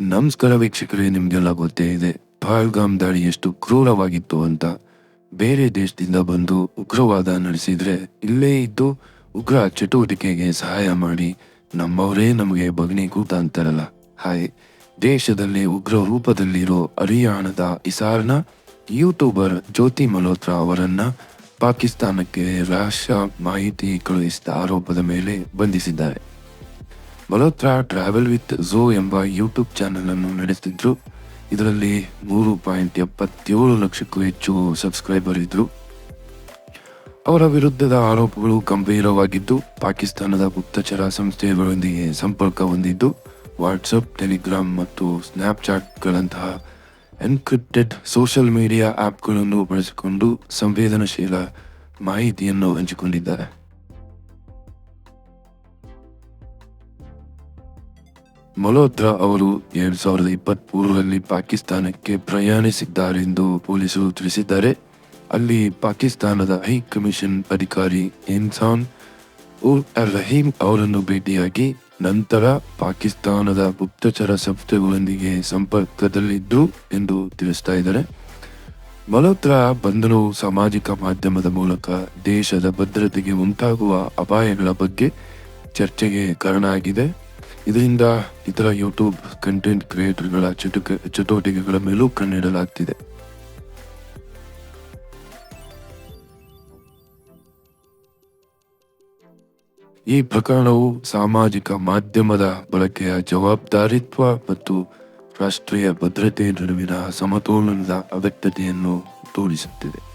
ನಮಸ್ಕಾರ ವೀಕ್ಷಕರೇ ನಿಮಗೆಲ್ಲ ಗೊತ್ತೇ ಇದೆ. ಪಹಲ್ಗಾಮ್ ದಾಳಿ ಎಷ್ಟು ಕ್ರೂರವಾಗಿತ್ತು ಅಂತ ಬೇರೆ ದೇಶದಿಂದ ಬಂದು ಉಗ್ರವಾದ ನಡೆಸಿದ್ರೆ ಇಲ್ಲೇ ಇದ್ದು ಉಗ್ರ ಚಟುವಟಿಕೆಗೆ ಸಹಾಯ ಮಾಡಿ ನಮ್ಮವರೇ ನಮಗೆ ಬಗ್ನಿ ಕೂತ ಅಂತಾರಲ್ಲ. ಹಾಯ್ ದೇಶದಲ್ಲಿ ಉಗ್ರ ರೂಪದಲ್ಲಿರೋ ಹರಿಯಾಣದ ಇಸಾರ್ನ ಯೂಟ್ಯೂಬರ್ ಜ್ಯೋತಿ ಮಲ್ಹೋತ್ರಾ ಅವರನ್ನ ಪಾಕಿಸ್ತಾನಕ್ಕೆ ರಹಸ್ಯ ಮಾಹಿತಿ ಕಳುಹಿಸಿದ ಆರೋಪದ ಮೇಲೆ ಬಂಧಿಸಿದ್ದಾರೆ. ಮಲ್ಹೋತ್ರಾ ಟ್ರಾವೆಲ್ ವಿತ್ ಝೋ ಎಂಬ ಯೂಟ್ಯೂಬ್ ಚಾನೆಲ್ ಅನ್ನು ನಡೆಸ್ತಿದ್ರು ಇದರಲ್ಲಿ ಮೂರು ಪಾಯಿಂಟ್ ಎಪ್ಪತ್ತೇಳು ಲಕ್ಷಕ್ಕೂ ಹೆಚ್ಚು ಸಬ್ಸ್ಕ್ರೈಬರ್ ಇದ್ರು. ಅವರ ವಿರುದ್ಧದ ಆರೋಪಗಳು ಗಂಭೀರವಾಗಿದ್ದು, ಪಾಕಿಸ್ತಾನದ ಗುಪ್ತಚರ ಸಂಸ್ಥೆಗಳೊಂದಿಗೆ ಸಂಪರ್ಕ ಹೊಂದಿದ್ದು, ವಾಟ್ಸಪ್, ಟೆಲಿಗ್ರಾಮ್ ಮತ್ತು ಸ್ನ್ಯಾಪ್ಚಾಟ್ಗಳಂತಹ ಎನ್ಕ್ರಿಪ್ಟೆಡ್ ಸೋಷಿಯಲ್ ಮೀಡಿಯಾ ಆ್ಯಪ್ಗಳನ್ನು ಬಳಸಿಕೊಂಡು ಸಂವೇದನಶೀಲ ಮಾಹಿತಿಯನ್ನು ಹಂಚಿಕೊಂಡಿದ್ದಾರೆ. ಮಲ್ಹೋತ್ರಾ ಅವರು ಎರಡ್ ಸಾವಿರದ ಇಪ್ಪತ್ತ್ ಮೂರರಲ್ಲಿ ಪಾಕಿಸ್ತಾನಕ್ಕೆ ಪ್ರಯಾಣಿಸಿದ್ದಾರೆಂದು ಪೊಲೀಸರು ತಿಳಿಸಿದ್ದಾರೆ. ಅಲ್ಲಿ ಪಾಕಿಸ್ತಾನದ ಹೈ ಕಮಿಷನ್ ಅಧಿಕಾರಿ ಇನ್ಸಾನ್ ಉಲ್ ರಹೀಂ ಅವರನ್ನು ಭೇಟಿಯಾಗಿ ನಂತರ ಪಾಕಿಸ್ತಾನದ ಗುಪ್ತಚರ ಸಂಸ್ಥೆಗಳೊಂದಿಗೆ ಸಂಪರ್ಕದಲ್ಲಿದ್ದರು ಎಂದು ತಿಳಿಸ್ತಾ ಇದ್ದಾರೆ. ಮಲ್ಹೋತ್ರಾ ಬಂಧನವು ಸಾಮಾಜಿಕ ಮಾಧ್ಯಮದ ಮೂಲಕ ದೇಶದ ಭದ್ರತೆಗೆ ಉಂಟಾಗುವ ಅಪಾಯಗಳ ಬಗ್ಗೆ ಚರ್ಚೆಗೆ ಕಾರಣ ಆಗಿದೆ ಇದರಿಂದ ಇತರ ಯೂಟ್ಯೂಬ್ ಕಂಟೆಂಟ್ ಕ್ರಿಯೇಟರ್ಗಳ ಚಟುಕ, ಚಟುವಟಿಕೆಗಳ ಮೇಲೂ ಕಣ್ಣಿಡಲಾಗ್ತಿದೆ. ಈ ಪ್ರಕರಣವು ಸಾಮಾಜಿಕ ಮಾಧ್ಯಮದ ಬಳಕೆಯ ಜವಾಬ್ದಾರಿತ್ವ ಮತ್ತು ರಾಷ್ಟ್ರೀಯ ಭದ್ರತೆ ನಡುವಿನ ಸಮತೋಲನದ ಅಗತ್ಯತೆಯನ್ನು ತೋರಿಸುತ್ತಿದೆ.